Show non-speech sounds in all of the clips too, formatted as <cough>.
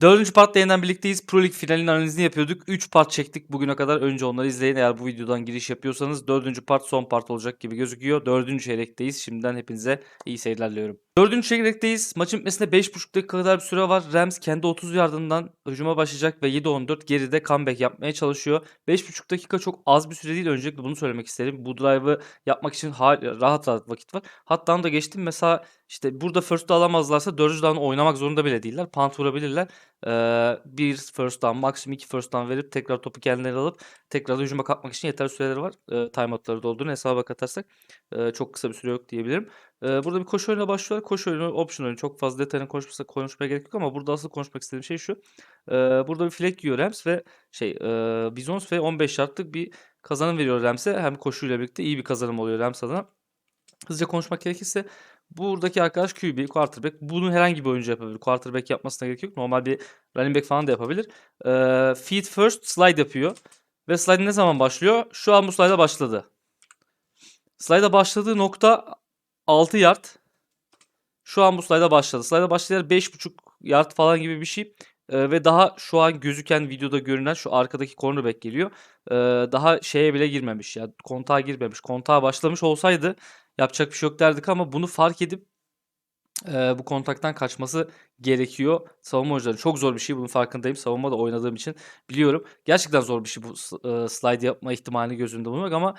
Dördüncü partla yeniden birlikteyiz. Pro Lig finalinin analizini yapıyorduk. 3 part çektik bugüne kadar. Önce onları izleyin. Eğer bu videodan giriş yapıyorsanız dördüncü part son part olacak gibi gözüküyor. Dördüncü çeyrekteyiz. Şimdiden hepinize iyi seyirler diliyorum. Dördüncü çeyrekteyiz. Maçın bitmesine 5.5 dakika kadar bir süre var. Rams kendi 30 yardından hücuma başlayacak ve 7-14 geride comeback yapmaya çalışıyor. 5.5 dakika çok az bir süre değil. Öncelikle bunu söylemek isterim. Bu drive'ı yapmak için ha- rahat rahat vakit var. Hatta da geçtim. Mesela işte burada first down alamazlarsa 4. down oynamak zorunda bile değiller. Punt vurabilirler. Ee, bir first down, maksimum iki first down verip tekrar topu kendileri alıp tekrar da hücuma kalkmak için yeterli süreleri var. Ee, timeoutları dolduğunu hesaba katarsak e, çok kısa bir süre yok diyebilirim. Ee, burada bir koşu oyununa başlıyorlar. Koşu oyunu, option oyunu. Çok fazla detayını konuşmasa, konuşmaya gerek yok ama burada asıl konuşmak istediğim şey şu. Ee, burada bir flag yiyor Rams ve şey e, Bizons ve 15 şartlık bir kazanım veriyor Rams'e. Hem koşuyla birlikte iyi bir kazanım oluyor Rams adına. Hızlıca konuşmak gerekirse buradaki arkadaş QB, quarterback. Bunu herhangi bir oyuncu yapabilir. Quarterback yapmasına gerek yok. Normal bir running back falan da yapabilir. Ee, feed first slide yapıyor. Ve slide ne zaman başlıyor? Şu an bu slide'a başladı. Slide'a başladığı nokta 6 yard. Şu an bu slide'a başladı. Slide'a başladığı yer 5.5 yard falan gibi bir şey. Ee, ve daha şu an gözüken videoda görünen şu arkadaki cornerback geliyor. Ee, daha şeye bile girmemiş ya. Kontağa girmemiş. Kontağa başlamış olsaydı yapacak bir şey yok derdik ama bunu fark edip e, bu kontaktan kaçması gerekiyor. Savunma oyuncuları çok zor bir şey. Bunun farkındayım. Savunma da oynadığım için biliyorum. Gerçekten zor bir şey bu e, slide yapma ihtimalini gözünde bulunmak ama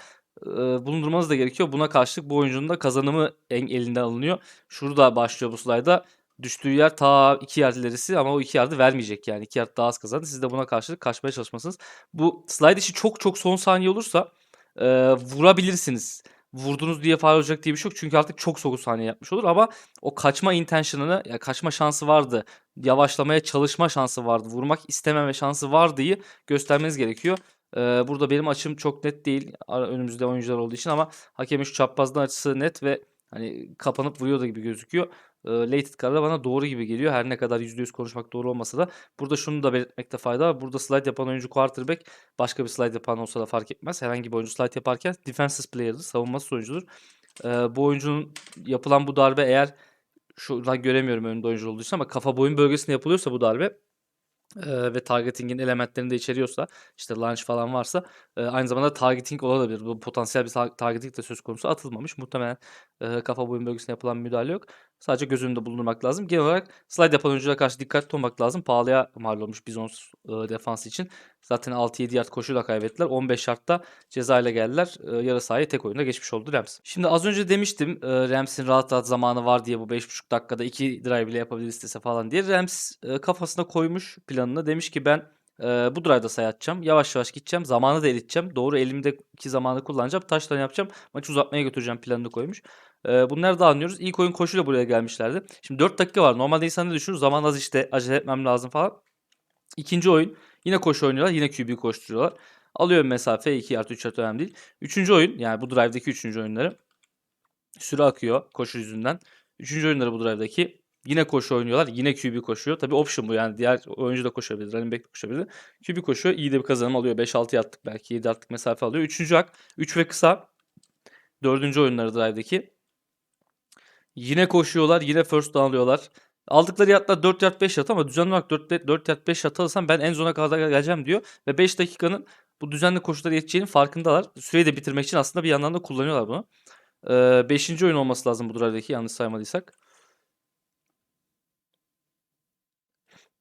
e, bulundurmanız da gerekiyor. Buna karşılık bu oyuncunun da kazanımı en elinden alınıyor. Şurada başlıyor bu slide'a. Düştüğü yer ta 2 yard ilerisi ama o 2 yardı vermeyecek yani. 2 yard daha az kazandı. Siz de buna karşılık kaçmaya çalışmasınız. Bu slide işi çok çok son saniye olursa e, vurabilirsiniz. Vurdunuz diye faul olacak diye bir şey yok. Çünkü artık çok soğuk saniye yapmış olur ama o kaçma intention'ını ya kaçma şansı vardı. Yavaşlamaya çalışma şansı vardı. Vurmak istememe şansı vardığı göstermeniz gerekiyor. Ee, burada benim açım çok net değil. Önümüzde oyuncular olduğu için ama hakemin şu çaprazdan açısı net ve hani kapanıp vuruyor da gibi gözüküyor. Ee, Lated karar bana doğru gibi geliyor. Her ne kadar %100 konuşmak doğru olmasa da. Burada şunu da belirtmekte fayda var. Burada slide yapan oyuncu quarterback başka bir slide yapan olsa da fark etmez. Herhangi bir oyuncu slide yaparken defensive player'dır. Savunması oyuncudur. Bu oyuncunun yapılan bu darbe eğer şuradan göremiyorum önünde oyuncu olduğu için ama kafa boyun bölgesinde yapılıyorsa bu darbe ve targeting'in elementlerini de içeriyorsa işte launch falan varsa aynı zamanda targeting olabilir. Bu potansiyel bir tar- targeting de söz konusu atılmamış. Muhtemelen kafa boyun bölgesine yapılan müdahale yok. Sadece göz önünde bulundurmak lazım. Genel olarak slide yapan oyunculara karşı dikkatli olmak lazım. Pahalıya mal olmuş Bizons eee, defansı için. Zaten 6-7 yard koşuyla kaybettiler. 15 yardta ceza ile geldiler. Eee, yarı sahaya tek oyunda geçmiş oldu Rams. Şimdi az önce demiştim eee, Rams'in rahat rahat zamanı var diye bu 5.5 dakikada 2 drive bile yapabilir istese falan diye. Rams eee, kafasına koymuş planını. Demiş ki ben eee, bu drive'da sayı atacağım. Yavaş yavaş gideceğim. Zamanı da eriteceğim. Doğru elimdeki zamanı kullanacağım. Taştan yapacağım. Maçı uzatmaya götüreceğim planını koymuş. Eee bunları da anlıyoruz. İlk oyun koşuyla buraya gelmişlerdi. Şimdi 4 dakika var. Normalde insan ne düşünür? Zaman az işte acele etmem lazım falan. İkinci oyun yine koşu oynuyorlar. Yine QB koşturuyorlar. Alıyorum mesafe 2 artı 3 artı önemli değil. Üçüncü oyun yani bu drive'daki üçüncü oyunları. Süre akıyor koşu yüzünden. Üçüncü oyunları bu drive'daki. Yine koşu oynuyorlar. Yine QB koşuyor. Tabii option bu yani. Diğer oyuncu da koşabilir. Running back koşabilir. QB koşuyor. İyi de bir kazanım alıyor. 5-6 yattık belki. 7 attık mesafe alıyor. Üçüncü hak. 3 ve kısa. Dördüncü oyunları drive'daki. Yine koşuyorlar. Yine first down alıyorlar. Aldıkları yardlar 4 yard 5 yard ama düzenli olarak 4, 4 yard 5 yard alırsam ben en zona kadar geleceğim diyor. Ve 5 dakikanın bu düzenli koşulara yeteceğinin farkındalar. Süreyi de bitirmek için aslında bir yandan da kullanıyorlar bunu. 5. oyun olması lazım bu drive'daki yanlış saymadıysak.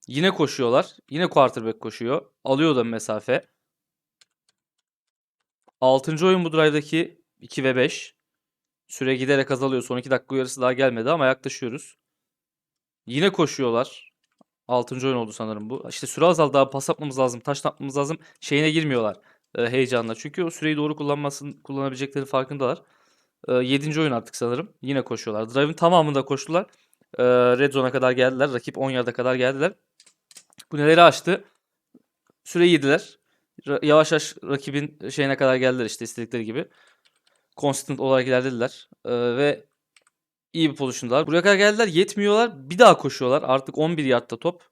Yine koşuyorlar. Yine quarterback koşuyor. Alıyor da mesafe. 6. oyun bu drive'daki 2 ve 5. Süre giderek azalıyor. Son 2 dakika uyarısı daha gelmedi ama yaklaşıyoruz. Yine koşuyorlar. 6. oyun oldu sanırım bu. İşte süre azaldı daha pas atmamız lazım. Taş atmamız lazım. Şeyine girmiyorlar. E, heyecanla. Çünkü o süreyi doğru kullanmasın, kullanabilecekleri farkındalar. 7. oyun artık sanırım. Yine koşuyorlar. Drive'ın tamamında koştular. E, red zone'a kadar geldiler. Rakip 10 yarda kadar geldiler. Bu neleri açtı? Süreyi yediler. Yavaş yavaş rakibin şeyine kadar geldiler işte istedikleri gibi. Consistent olarak ilerlediler. E, ve iyi bir pozisyondalar. Buraya kadar geldiler yetmiyorlar. Bir daha koşuyorlar. Artık 11 yardta top.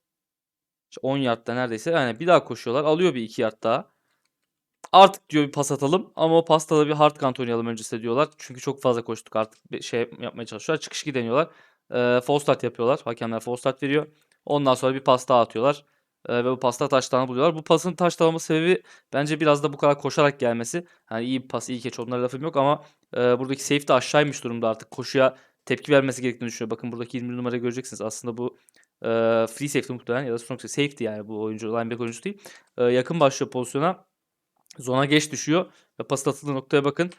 İşte 10 yardta neredeyse. Yani bir daha koşuyorlar. Alıyor bir 2 yard daha. Artık diyor bir pas atalım ama o pasta da bir hard count oynayalım öncesinde diyorlar. Çünkü çok fazla koştuk artık bir şey yapmaya çalışıyorlar. Çıkış gideniyorlar. Ee, false start yapıyorlar. Hakemler false start veriyor. Ondan sonra bir pas daha atıyorlar. Ve bu pasta taştan buluyorlar. Bu pasın taşlanma sebebi bence biraz da bu kadar koşarak gelmesi. Yani iyi bir pas, iyi keç onlara lafım yok ama e, buradaki safety aşağıymış durumda artık. Koşuya tepki vermesi gerektiğini düşünüyor. Bakın buradaki 20 numarayı göreceksiniz. Aslında bu e, free safety muhtemelen ya da strong. Safety yani bu oyuncu linebacker oyuncusu değil. E, yakın başlıyor pozisyona. Zona geç düşüyor ve pas atıldığı noktaya bakın.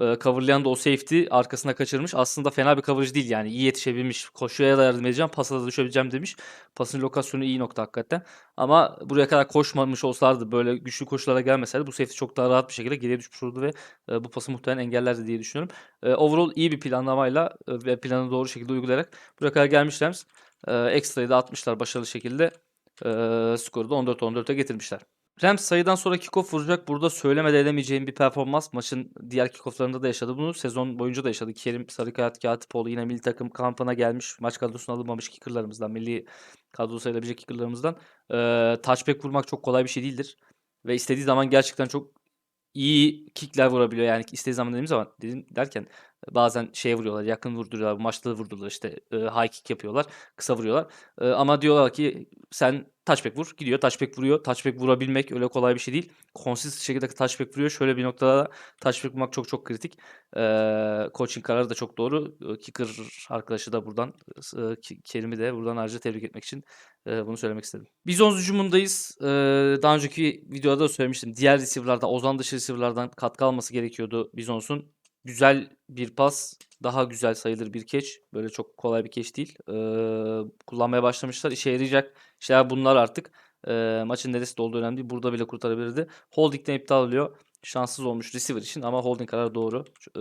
E, coverlayan da o safety arkasına kaçırmış. Aslında fena bir coverage değil yani. iyi yetişebilmiş. Koşuya da yardım edeceğim. Pasa da düşebileceğim demiş. Pasın lokasyonu iyi nokta hakikaten. Ama buraya kadar koşmamış olsalardı böyle güçlü koşulara gelmeseydi bu safety çok daha rahat bir şekilde geriye düşmüş olurdu ve e, bu pası muhtemelen engellerdi diye düşünüyorum. E, overall iyi bir planlamayla e, ve planı doğru şekilde uygulayarak buraya kadar gelmişler. E, ekstrayı da atmışlar başarılı şekilde. E, skoru da 14-14'e getirmişler. Rams sayıdan sonra kickoff vuracak. Burada söylemede edemeyeceğim bir performans. Maçın diğer kickofflarında da yaşadı bunu. Sezon boyunca da yaşadı. Kerim Sarıkayat Katipoğlu yine milli takım kampına gelmiş. Maç kadrosuna alınmamış kickerlarımızdan. Milli kadro sayılabilecek kickerlarımızdan. Ee, touchback vurmak çok kolay bir şey değildir. Ve istediği zaman gerçekten çok iyi kickler vurabiliyor. Yani istediği zaman dediğim zaman dedim derken bazen şey vuruyorlar, yakın vurduruyorlar, maçta vurduruyorlar işte e, high kick yapıyorlar, kısa vuruyorlar. E, ama diyorlar ki sen touchback vur, gidiyor touchback vuruyor. Touchback vurabilmek öyle kolay bir şey değil. Konsist şekilde touchback vuruyor. Şöyle bir noktada touchback vurmak çok çok kritik. E, coaching kararı da çok doğru. E, kicker arkadaşı da buradan e, Kerim'i de buradan ayrıca tebrik etmek için e, bunu söylemek istedim. Bizons hücumundayız. E, daha önceki videoda da söylemiştim. Diğer receiver'lardan, Ozan dışı receiver'lardan katkı alması gerekiyordu Bizons'un. Güzel bir pas, daha güzel sayılır bir catch. Böyle çok kolay bir catch değil. E, kullanmaya başlamışlar. İşe yarayacak şeyler bunlar artık. E, maçın neresi de olduğu önemli değil. Burada bile kurtarabilirdi. Holding'den iptal oluyor. Şanssız olmuş receiver için ama holding kararı doğru. E,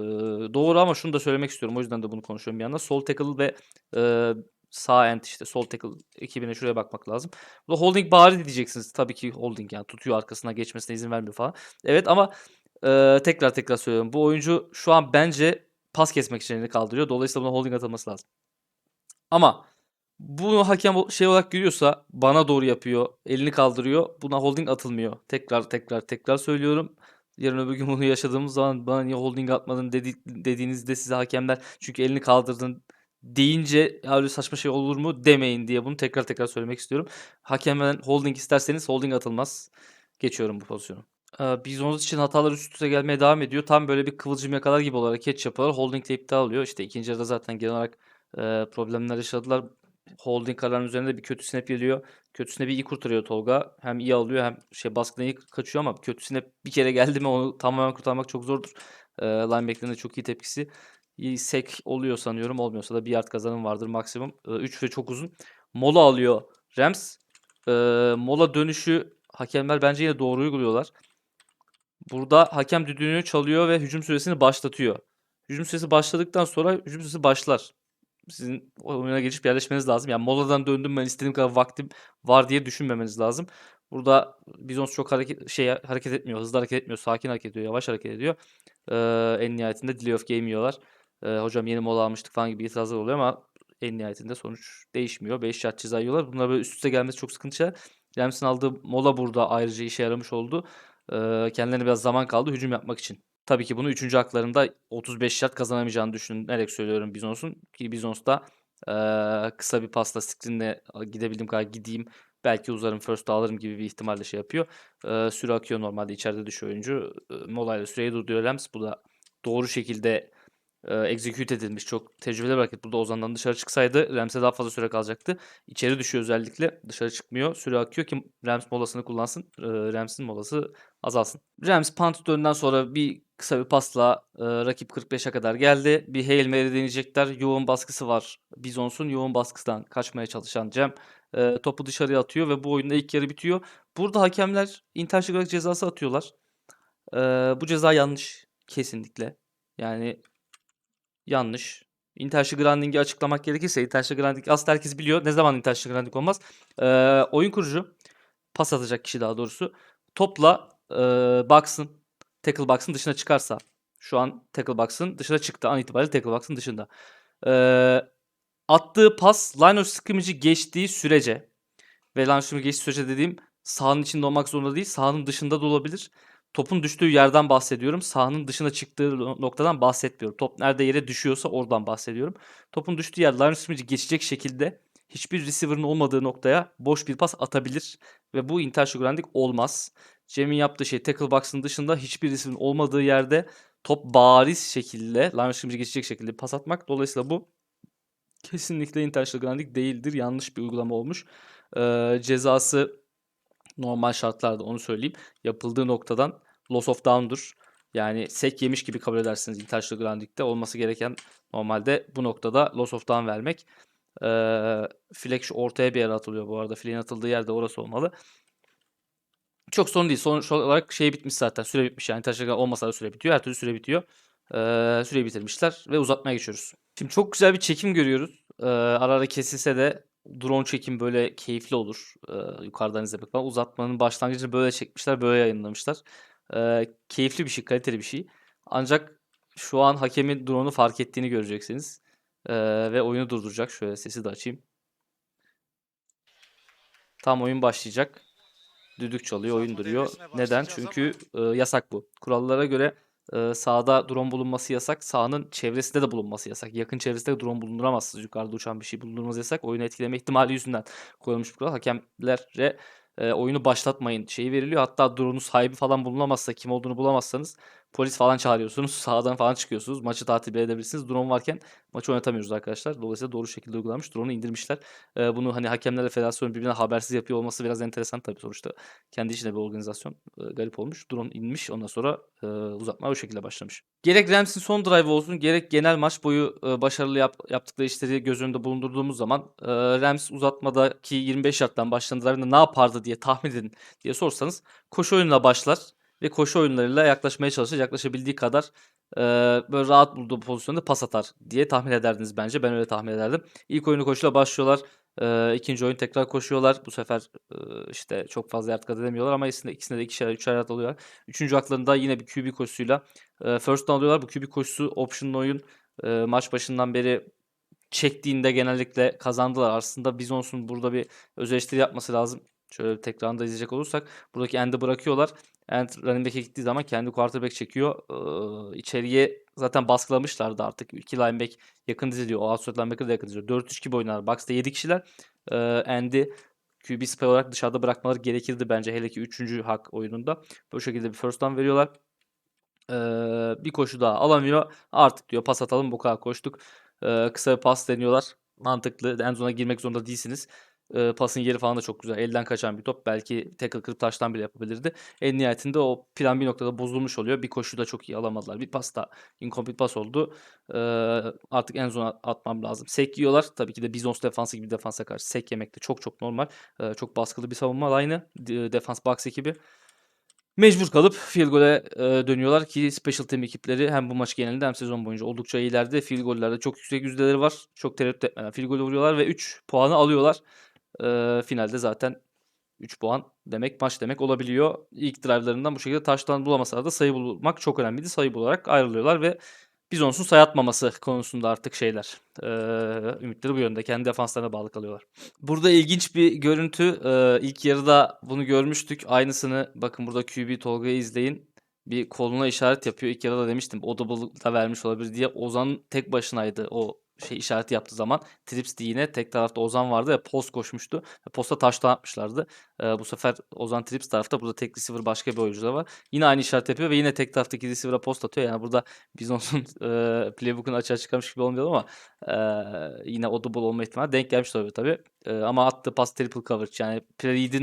doğru ama şunu da söylemek istiyorum. O yüzden de bunu konuşuyorum bir yandan. Sol tackle ve e, sağ end işte sol tackle ekibine şuraya bakmak lazım. Bu holding bari diyeceksiniz. Tabii ki holding yani tutuyor arkasına geçmesine izin vermiyor falan. Evet ama e, tekrar tekrar söylüyorum. Bu oyuncu şu an bence pas kesmek için elini kaldırıyor. Dolayısıyla buna holding atılması lazım. Ama bunu hakem şey olarak görüyorsa bana doğru yapıyor. Elini kaldırıyor. Buna holding atılmıyor. Tekrar tekrar tekrar söylüyorum. Yarın öbür gün bunu yaşadığımız zaman bana niye holding atmadın dedi, dediğinizde size hakemler çünkü elini kaldırdın deyince ya öyle saçma şey olur mu demeyin diye bunu tekrar tekrar söylemek istiyorum. Hakemden holding isterseniz holding atılmaz. Geçiyorum bu pozisyonu. Ee, Bizons için hatalar üst üste gelmeye devam ediyor. Tam böyle bir kıvılcım yakalar gibi olarak catch yapıyorlar. Holding de iptal oluyor. İşte ikinci yarıda zaten genel olarak e, problemler yaşadılar. Holding kararının üzerinde bir kötü snap geliyor. Kötü snap'i iyi kurtarıyor Tolga. Hem iyi alıyor hem şey baskına iyi kaçıyor ama kötü snap bir kere geldi mi onu tamamen kurtarmak çok zordur. E, linebacker'ın çok iyi tepkisi. İyi sek oluyor sanıyorum. Olmuyorsa da bir yard kazanım vardır maksimum. 3 ve çok uzun. Mola alıyor Rams. E, mola dönüşü hakemler bence yine doğru uyguluyorlar. Burada hakem düdüğünü çalıyor ve hücum süresini başlatıyor. Hücum süresi başladıktan sonra hücum süresi başlar. Sizin oyuna geçip yerleşmeniz lazım. Yani moladan döndüm ben istediğim kadar vaktim var diye düşünmemeniz lazım. Burada Bizons çok hareket şey hareket etmiyor, hızlı hareket etmiyor, sakin hareket ediyor, yavaş hareket ediyor. Ee, en nihayetinde delay of game yiyorlar. Ee, hocam yeni mola almıştık falan gibi itirazlar oluyor ama en nihayetinde sonuç değişmiyor. 5 yard ceza yiyorlar. Bunlar böyle üst üste gelmesi çok sıkıntı şeyler. Aldığı mola burada ayrıca işe yaramış oldu. Ee, kendilerine biraz zaman kaldı hücum yapmak için. Tabii ki bunu 3. haklarında 35 yard kazanamayacağını düşünerek söylüyorum Bizons'un. Ki Bizons da e, kısa bir pasla screen'le gidebildiğim kadar gideyim. Belki uzarım first alırım gibi bir ihtimalle şey yapıyor. E, süre akıyor normalde içeride düşüyor oyuncu. E, molayla süreyi durduruyor Rams. Bu da doğru şekilde e, execute edilmiş. Çok tecrübeli bir hareket. Burada Ozan'dan dışarı çıksaydı Rams'e daha fazla süre kalacaktı. İçeri düşüyor özellikle. Dışarı çıkmıyor. Süre akıyor ki Rams molasını kullansın. E, Rams'in molası azalsın. Rams punt döndükten sonra bir kısa bir pasla e, rakip 45'e kadar geldi. Bir Hail Mary deneyecekler. Yoğun baskısı var. Bizons'un yoğun baskısından kaçmaya çalışan Cem e, topu dışarıya atıyor ve bu oyunda ilk yarı bitiyor. Burada hakemler intentional cezası atıyorlar. E, bu ceza yanlış. Kesinlikle. Yani yanlış. Intentional grounding'i açıklamak gerekirse intentional grounding aslında herkes biliyor. Ne zaman intentional grounding olmaz? E, oyun kurucu pas atacak kişi daha doğrusu topla e, box'ın tackle box'ın dışına çıkarsa şu an tackle box'ın dışına çıktı. An itibariyle tackle box'ın dışında. E, attığı pas line of scrimmage'i geçtiği sürece ve line of scrimmage geçtiği sürece dediğim sahanın içinde olmak zorunda değil. Sahanın dışında da olabilir. Topun düştüğü yerden bahsediyorum. Sahanın dışına çıktığı noktadan bahsetmiyorum. Top nerede yere düşüyorsa oradan bahsediyorum. Topun düştüğü yer of scrimmage'i geçecek şekilde hiçbir receiver'ın olmadığı noktaya boş bir pas atabilir ve bu intentional grounding olmaz. Cem'in yaptığı şey tackle box'ın dışında hiçbir receiver'ın olmadığı yerde top bariz şekilde of scrimmage'e geçecek şekilde pas atmak. Dolayısıyla bu kesinlikle intentional grounding değildir. Yanlış bir uygulama olmuş. Ee, cezası normal şartlarda onu söyleyeyim. Yapıldığı noktadan loss of down'dur. Yani sek yemiş gibi kabul edersiniz intentional grounding'de. Olması gereken normalde bu noktada loss of down vermek. Ee, flag şu ortaya bir yere atılıyor bu arada. Flag'in atıldığı yerde orası olmalı. Çok sorun değil. Sonuç olarak şey bitmiş zaten. Süre bitmiş yani. Grounding olmasa da süre bitiyor. Her türlü süre bitiyor. Ee, süreyi bitirmişler ve uzatmaya geçiyoruz. Şimdi çok güzel bir çekim görüyoruz. Ee, ara ara kesilse de drone çekim böyle keyifli olur. Ee, yukarıdan izlemek falan. Uzatmanın başlangıcını böyle çekmişler, böyle yayınlamışlar. Ee, keyifli bir şey, kaliteli bir şey. Ancak şu an hakemin drone'u fark ettiğini göreceksiniz. Ee, ve oyunu durduracak. Şöyle sesi de açayım. Tam oyun başlayacak. Düdük çalıyor, oyun duruyor. Neden? Çünkü e, yasak bu. Kurallara göre e, sahada drone bulunması yasak. Sahanın çevresinde de bulunması yasak. Yakın çevresinde drone bulunduramazsınız. Yukarıda uçan bir şey bulundurmanız yasak. Oyunu etkileme ihtimali yüzünden koyulmuş bir kural. Hakemlere e, oyunu başlatmayın şeyi veriliyor. Hatta drone'un sahibi falan bulunamazsa, kim olduğunu bulamazsanız polis falan çağırıyorsunuz. Sahadan falan çıkıyorsunuz. Maçı tatil edebilirsiniz. Drone varken maçı oynatamıyoruz arkadaşlar. Dolayısıyla doğru şekilde uygulanmış. Drone'u indirmişler. E, bunu hani hakemlerle federasyon birbirine habersiz yapıyor olması biraz enteresan tabii sonuçta. Kendi içinde bir organizasyon e, garip olmuş. Drone inmiş. Ondan sonra e, uzatma o şekilde başlamış. Gerek Rams'in son drive olsun gerek genel maç boyu e, başarılı yap, yaptıkları işleri göz önünde bulundurduğumuz zaman e, Rams uzatmadaki 25 yardtan başlayan drive'ında ne yapardı diye tahmin edin diye sorsanız koşu oyununa başlar ve koşu oyunlarıyla yaklaşmaya çalışır. Yaklaşabildiği kadar e, böyle rahat bulduğu pozisyonda pas atar diye tahmin ederdiniz bence. Ben öyle tahmin ederdim. İlk oyunu koşuyla başlıyorlar. E, ikinci oyun tekrar koşuyorlar. Bu sefer e, işte çok fazla yard kat edemiyorlar ama ikisinde, ikisinde de ikişer üçer yard alıyorlar. Üçüncü haklarında yine bir QB koşusuyla e, first down alıyorlar. Bu QB koşusu option'lı oyun e, maç başından beri çektiğinde genellikle kazandılar. Aslında Bizons'un burada bir öz yapması lazım. Şöyle tekrarında izleyecek olursak buradaki end'i bırakıyorlar. End running back'e gittiği zaman kendi quarterback çekiyor. Ee, içeriye zaten baskılamışlardı artık. İki lineback yakın diziliyor. O outside linebacker da yakın diziliyor. 4-3 gibi oynar. Box'ta 7 kişiler. Ee, end'i QB spy olarak dışarıda bırakmaları gerekirdi bence. Hele ki 3. hak oyununda. Bu şekilde bir first down veriyorlar. Ee, bir koşu daha alamıyor. Artık diyor pas atalım bu kadar koştuk. Ee, kısa bir pas deniyorlar. Mantıklı. En zona girmek zorunda değilsiniz. Ee, pasın yeri falan da çok güzel. Elden kaçan bir top. Belki tackle kırıp taştan bile yapabilirdi. En nihayetinde o plan bir noktada bozulmuş oluyor. Bir koşu da çok iyi alamadılar. Bir pas da incomplete pas oldu. Ee, artık en zona atmam lazım. Sek yiyorlar. Tabii ki de Bizons defansı gibi defansa karşı sek yemek de çok çok normal. Ee, çok baskılı bir savunma aynı. Defans box ekibi. Mecbur kalıp field goal'e e, dönüyorlar ki special team ekipleri hem bu maç genelinde hem sezon boyunca oldukça iyilerde. Field goal'lerde çok yüksek yüzdeleri var. Çok tereddüt etmeden field goal'e vuruyorlar ve 3 puanı alıyorlar. E, finalde zaten 3 puan demek maç demek olabiliyor. İlk drive'larından bu şekilde taştan bulamasalar da sayı bulmak çok önemliydi. Sayı bularak ayrılıyorlar ve Bizons'un sayı atmaması konusunda artık şeyler. E, ümitleri bu yönde. Kendi defanslarına bağlı kalıyorlar. Burada ilginç bir görüntü. E, ilk yarıda bunu görmüştük. Aynısını bakın burada QB Tolga'yı izleyin. Bir koluna işaret yapıyor. İlk yarıda demiştim. Audible da vermiş olabilir diye. Ozan tek başınaydı o şey işareti yaptığı zaman. Trips de yine tek tarafta Ozan vardı ve post koşmuştu. Posta taştan atmışlardı. Ee, bu sefer Ozan Trips tarafta burada tek receiver başka bir oyuncu da var. Yine aynı işaret yapıyor ve yine tek taraftaki receiver'a post atıyor. Yani burada Bizons'un <laughs> e, playbook'unu açığa çıkarmış gibi olmuyor ama e, yine audible olma ihtimali denk gelmiş olabilir tabii. E, ama attığı pas triple coverage yani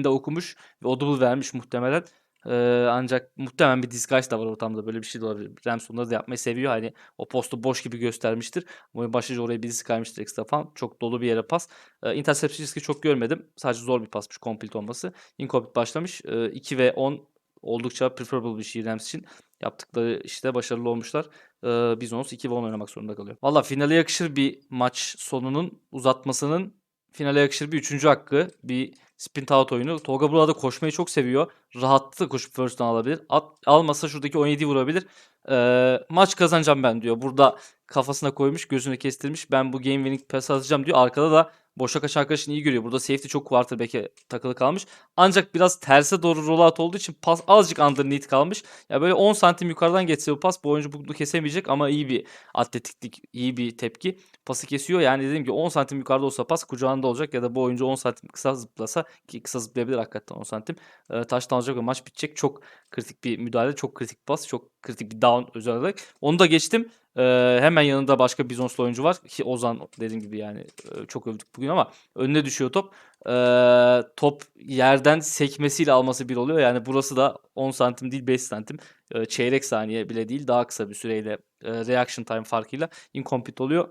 de okumuş ve audible vermiş muhtemelen. Ee, ancak muhtemelen bir disguise da var ortamda böyle bir şey de olabilir. Rams onları da yapmayı seviyor. Hani o postu boş gibi göstermiştir. Oyun başlayınca oraya birisi kaymıştır ekstra falan. Çok dolu bir yere pas. Ee, interception riski çok görmedim. Sadece zor bir pasmış complete olması. Incomplete başlamış. Ee, 2 ve 10 oldukça preferable bir şey Rams için. Yaptıkları işte başarılı olmuşlar. Ee, Bizons 2 ve 10 oynamak zorunda kalıyor. Valla finale yakışır bir maç sonunun uzatmasının finale yakışır bir üçüncü hakkı. Bir sprint out oyunu. Tolga burada koşmayı çok seviyor. Rahatlıkla koşup first down alabilir. At, almasa şuradaki 17'yi vurabilir. Ee, maç kazanacağım ben diyor. Burada kafasına koymuş, gözüne kestirmiş. Ben bu game winning pass atacağım diyor. Arkada da Boşa kaçan arkadaşını iyi görüyor. Burada safety çok quarterback'e takılı kalmış. Ancak biraz terse doğru rollout olduğu için pas azıcık underneath kalmış. Ya böyle 10 santim yukarıdan geçse bu pas bu oyuncu bunu kesemeyecek ama iyi bir atletiklik, iyi bir tepki. Pası kesiyor. Yani dediğim gibi 10 santim yukarıda olsa pas kucağında olacak ya da bu oyuncu 10 santim kısa zıplasa ki kısa zıplayabilir hakikaten 10 santim. E, taştan alacak ve maç bitecek. Çok kritik bir müdahale, çok kritik pas, çok kritik bir down özel olarak. Onu da geçtim. Ee, hemen yanında başka Bizonslu oyuncu var ki Ozan dediğim gibi yani e, çok övdük bugün ama önüne düşüyor top. Ee, top yerden sekmesiyle alması bir oluyor. Yani burası da 10 santim değil 5 santim. Ee, çeyrek saniye bile değil daha kısa bir süreyle e, reaction time farkıyla incomplete oluyor.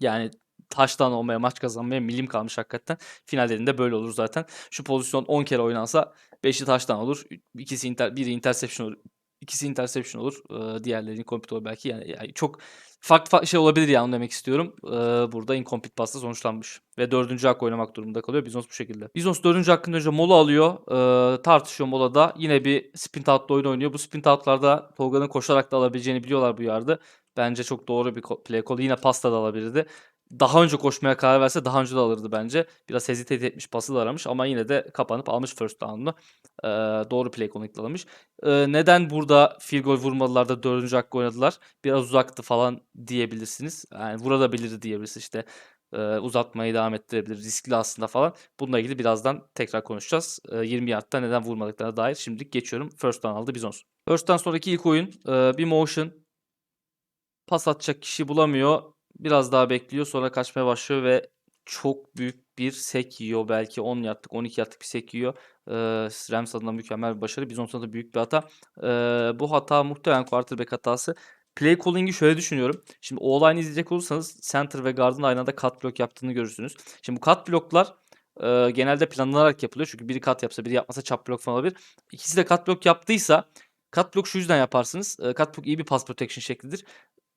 Yani taştan olmaya, maç kazanmaya milim kalmış hakikaten. Finallerinde böyle olur zaten. Şu pozisyon 10 kere oynansa 5'i taştan olur. İkisi inter, biri interception olur. İkisi interception olur. Ee, diğerleri incomplete olur belki. Yani, yani çok farklı, farklı şey olabilir yani onu demek istiyorum. Ee, burada incomplete pasla sonuçlanmış. Ve dördüncü hak oynamak durumunda kalıyor. Bizons bu şekilde. Bizons dördüncü hakkın önce mola alıyor. Ee, tartışıyor molada. Yine bir sprint out'la oyun oynuyor. Bu sprint out'larda Tolga'nın koşarak da alabileceğini biliyorlar bu yardı. Bence çok doğru bir play call. Yine pasta da alabilirdi daha önce koşmaya karar verse daha önce de alırdı bence. Biraz hesitate etmiş, pası da aramış ama yine de kapanıp almış first down'unu. Ee, doğru play connect almış. Ee, neden burada field goal vurmalılar da dördüncü hakkı oynadılar? Biraz uzaktı falan diyebilirsiniz. Yani vurabilirdi diyebilirsiniz işte. Ee, uzatmayı devam ettirebilir. Riskli aslında falan. Bununla ilgili birazdan tekrar konuşacağız. Ee, 20 yardta neden vurmadıklarına dair. Şimdilik geçiyorum. First down aldı Bizons. First'tan sonraki ilk oyun e, bir motion. Pas atacak kişi bulamıyor biraz daha bekliyor. Sonra kaçmaya başlıyor ve çok büyük bir sek yiyor. Belki 10 yardlık 12 yardlık bir sek yiyor. Ee, Rams adına mükemmel bir başarı. Bizon adına büyük bir hata. Ee, bu hata muhtemelen quarterback hatası. Play calling'i şöyle düşünüyorum. Şimdi o olayını izleyecek olursanız center ve guard'ın aynı anda cut block yaptığını görürsünüz. Şimdi bu cut blocklar e, genelde planlanarak yapılıyor. Çünkü biri cut yapsa biri yapmasa chop block falan olabilir. İkisi de cut block yaptıysa Cut block şu yüzden yaparsınız. E, cut block iyi bir pass protection şeklidir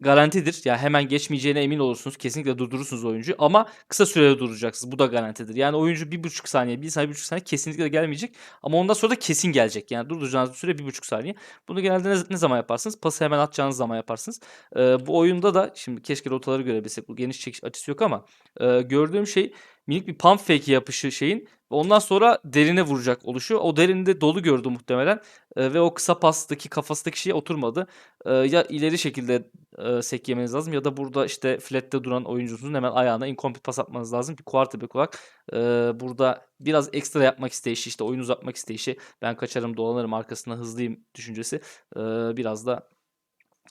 garantidir. Yani hemen geçmeyeceğine emin olursunuz. Kesinlikle durdurursunuz oyuncuyu ama kısa sürede duracaksınız. Bu da garantidir. Yani oyuncu bir buçuk saniye, bir saniye, bir buçuk saniye kesinlikle gelmeyecek. Ama ondan sonra da kesin gelecek. Yani durduracağınız süre bir buçuk saniye. Bunu genelde ne, ne zaman yaparsınız? Pası hemen atacağınız zaman yaparsınız. Ee, bu oyunda da şimdi keşke rotaları görebilsek. Bu geniş çekiş açısı yok ama e, gördüğüm şey minik bir pump fake yapışı şeyin ondan sonra derine vuracak oluşu. O derinde dolu gördü muhtemelen e, ve o kısa pastaki kafasındaki şey oturmadı. E, ya ileri şekilde e, sek yemeniz lazım ya da burada işte flat'te duran oyuncunuzun hemen ayağına incomplete pas atmanız lazım. Bir quarterback olarak e, burada biraz ekstra yapmak isteyişi işte oyun uzatmak isteyişi ben kaçarım dolanırım arkasına hızlıyım düşüncesi e, biraz da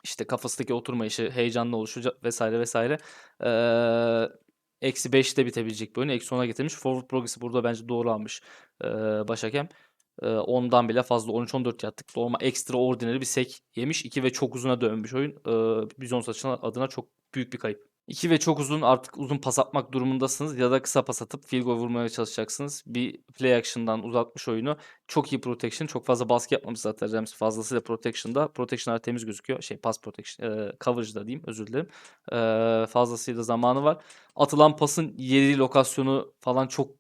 işte kafasındaki oturma işi heyecanlı oluşu vesaire vesaire. Eee Eksi 5'te bitebilecek bir oyunu eksi 10'a getirmiş. Forward progresi burada bence doğru almış ee, Başhakem. Ee, ondan bile fazla 13-14 yattık. Normal extraordinary bir sek yemiş. 2 ve çok uzuna dönmüş oyun. Ee, Bizon saçına adına çok büyük bir kayıp. 2 ve çok uzun artık uzun pas atmak durumundasınız ya da kısa pas atıp field goal vurmaya çalışacaksınız. Bir play action'dan uzatmış oyunu. Çok iyi protection. Çok fazla baskı yapmamış zaten Rams fazlasıyla protection'da. Protection'lar temiz gözüküyor. Şey pass protection, e, coverage'da diyeyim özür dilerim. E, fazlasıyla zamanı var. Atılan pasın yeri, lokasyonu falan çok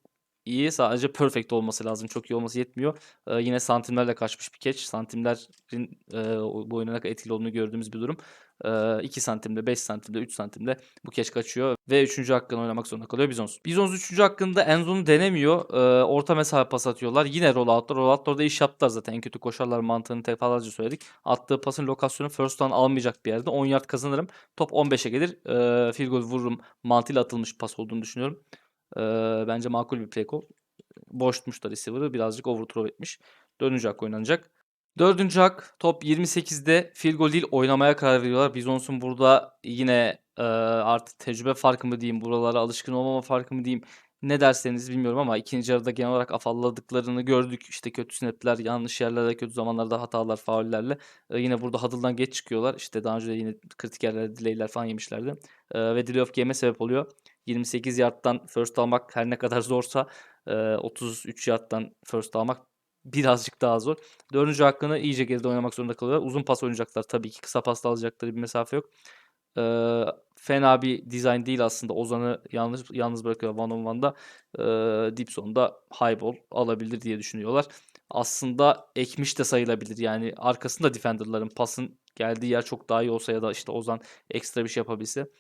iyi. Sadece perfect olması lazım. Çok iyi olması yetmiyor. Ee, yine santimlerle kaçmış bir catch. Santimlerin e, bu kadar etkili olduğunu gördüğümüz bir durum. E, 2 santimde, 5 santimde, 3 santimde bu catch kaçıyor. Ve 3. hakkını oynamak zorunda kalıyor Bizons. Bizons 3. hakkında Enzo'nu denemiyor. Orta mesafe pas atıyorlar. Yine rolloutlar. Rolloutlarda iş yaptılar zaten. En kötü koşarlar mantığını defalarca söyledik. Attığı pasın lokasyonu first down almayacak bir yerde. 10 yard kazanırım. Top 15'e gelir. E, field goal vururum mantığıyla atılmış pas olduğunu düşünüyorum. Bence makul bir play call. Boş tutmuşlar receiver'ı. Birazcık overthrow etmiş. Hak oynanacak. Dördüncü hak top 28'de field goal değil oynamaya karar veriyorlar. Bizons'un burada yine e, artık tecrübe farkı mı diyeyim, buralara alışkın olmama farkı mı diyeyim, ne derseniz bilmiyorum ama ikinci yarıda genel olarak afalladıklarını gördük. İşte kötü snapler, yanlış yerlerde, kötü zamanlarda hatalar, faullerle. E, yine burada huddle'dan geç çıkıyorlar. İşte daha önce de yine kritik yerlerde delay'ler falan yemişlerdi. E, ve delay of game'e sebep oluyor. 28 yardtan first almak her ne kadar zorsa e, 33 yardtan first almak birazcık daha zor. Dördüncü hakkını iyice geride oynamak zorunda kalıyorlar. Uzun pas oynayacaklar tabii ki. Kısa pasta alacakları bir mesafe yok. Ee, fena bir dizayn değil aslında. Ozan'ı yalnız yalnız bırakıyor one on one'da. Ee, Dipson'da high ball alabilir diye düşünüyorlar. Aslında ekmiş de sayılabilir. Yani arkasında defenderların pasın geldiği yer çok daha iyi olsa ya da işte Ozan ekstra bir şey yapabilse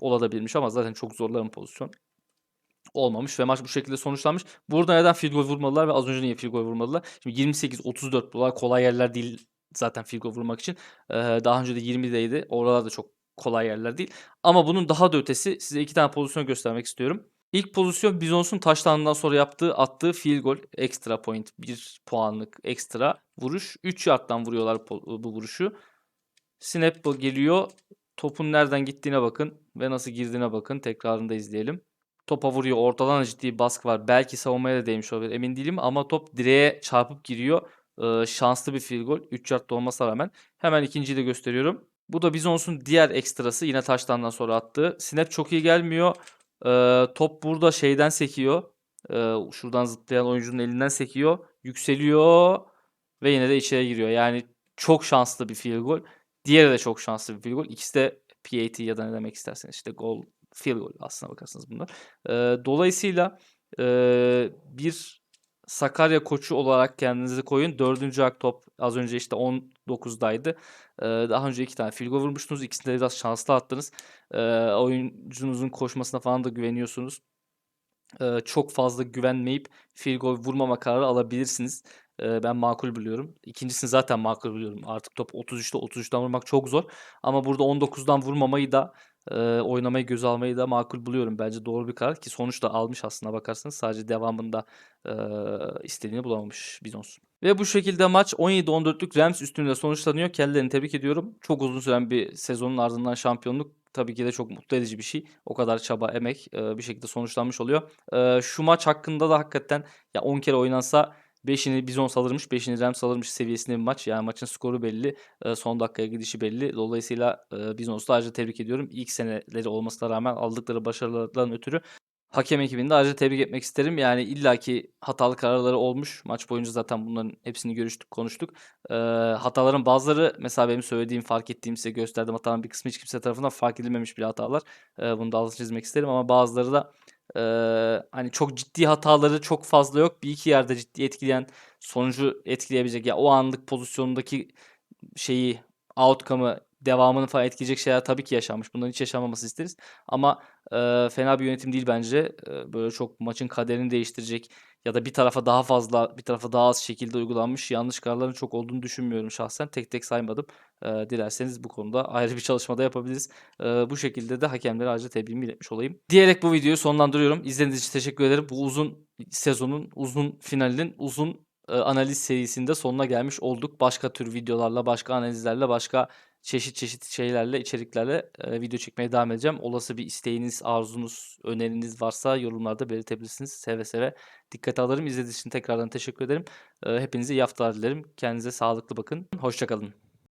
olabilirmiş ama zaten çok zorların pozisyon. Olmamış ve maç bu şekilde sonuçlanmış. Burada neden field goal vurmadılar ve az önce niye field goal vurmadılar? Şimdi 28-34 bunlar kolay yerler değil zaten field goal vurmak için. Ee, daha önce de 20'deydi. Oralar da çok kolay yerler değil. Ama bunun daha da ötesi size iki tane pozisyon göstermek istiyorum. İlk pozisyon Bizons'un taştanından sonra yaptığı attığı field goal ekstra point 1 puanlık ekstra vuruş. 3 yardtan vuruyorlar bu vuruşu. Snap geliyor. Topun nereden gittiğine bakın ve nasıl girdiğine bakın. Tekrarını da izleyelim. Topa vuruyor. Ortadan da ciddi baskı var. Belki savunmaya da değmiş olabilir. Emin değilim ama top direğe çarpıp giriyor. Ee, şanslı bir field goal. 3 yardta olmasına rağmen. Hemen ikinciyi de gösteriyorum. Bu da Bizons'un diğer ekstrası. Yine taştandan sonra attığı. Snap çok iyi gelmiyor. Ee, top burada şeyden sekiyor. Ee, şuradan zıplayan oyuncunun elinden sekiyor. Yükseliyor. Ve yine de içeri giriyor. Yani çok şanslı bir field goal. Diğeri de çok şanslı bir field goal. İkisi de PAT ya da ne demek isterseniz işte gol field goal aslına bakarsanız bunlar. Ee, dolayısıyla ee, bir Sakarya koçu olarak kendinizi koyun. Dördüncü ak top az önce işte 19'daydı. Ee, daha önce iki tane field goal vurmuştunuz. İkisini de biraz şanslı attınız. Ee, oyuncunuzun koşmasına falan da güveniyorsunuz. Ee, çok fazla güvenmeyip field goal vurmama kararı alabilirsiniz. Ben makul buluyorum. İkincisini zaten makul buluyorum. Artık top 33'te 33'ten vurmak çok zor. Ama burada 19'dan vurmamayı da e, oynamayı göze almayı da makul buluyorum. Bence doğru bir karar ki sonuçta almış aslına bakarsanız. Sadece devamında e, istediğini bulamamış Bizons. Ve bu şekilde maç 17-14'lük Rams üstünde sonuçlanıyor. Kendilerini tebrik ediyorum. Çok uzun süren bir sezonun ardından şampiyonluk tabii ki de çok mutlu edici bir şey. O kadar çaba, emek e, bir şekilde sonuçlanmış oluyor. E, şu maç hakkında da hakikaten ya 10 kere oynansa 5'ini Bizons alırmış, 5'ini Rams alırmış seviyesinde bir maç. Yani maçın skoru belli, son dakikaya gidişi belli. Dolayısıyla Bizons'u ayrıca tebrik ediyorum. İlk seneleri olmasına rağmen aldıkları başarılardan ötürü Hakem ekibini de ayrıca tebrik etmek isterim. Yani illaki hatalı kararları olmuş. Maç boyunca zaten bunların hepsini görüştük, konuştuk. Hataların bazıları mesela benim söylediğim, fark ettiğim size gösterdiğim hataların bir kısmı hiç kimse tarafından fark edilmemiş bile hatalar. Bunu da altını çizmek isterim ama bazıları da e, hani çok ciddi hataları çok fazla yok. Bir iki yerde ciddi etkileyen, sonucu etkileyebilecek ya o anlık pozisyondaki şeyi, outcome'ı, devamını falan etkileyecek şeyler tabii ki yaşanmış. Bunların hiç yaşanmaması isteriz. Ama e, fena bir yönetim değil bence. E, böyle çok maçın kaderini değiştirecek ya da bir tarafa daha fazla, bir tarafa daha az şekilde uygulanmış yanlış kararların çok olduğunu düşünmüyorum şahsen. Tek tek saymadım. E, dilerseniz bu konuda ayrı bir çalışmada yapabiliriz. E, bu şekilde de hakemlere ayrıca tebriğimi iletmiş olayım. Diyerek bu videoyu sonlandırıyorum. İzlediğiniz için teşekkür ederim. Bu uzun sezonun, uzun finalinin, uzun analiz serisinde sonuna gelmiş olduk. Başka tür videolarla, başka analizlerle, başka çeşit çeşit şeylerle, içeriklerle e, video çekmeye devam edeceğim. Olası bir isteğiniz, arzunuz, öneriniz varsa yorumlarda belirtebilirsiniz. Seve seve dikkate alırım. İzlediğiniz için tekrardan teşekkür ederim. E, hepinize iyi haftalar dilerim. Kendinize sağlıklı bakın. Hoşçakalın.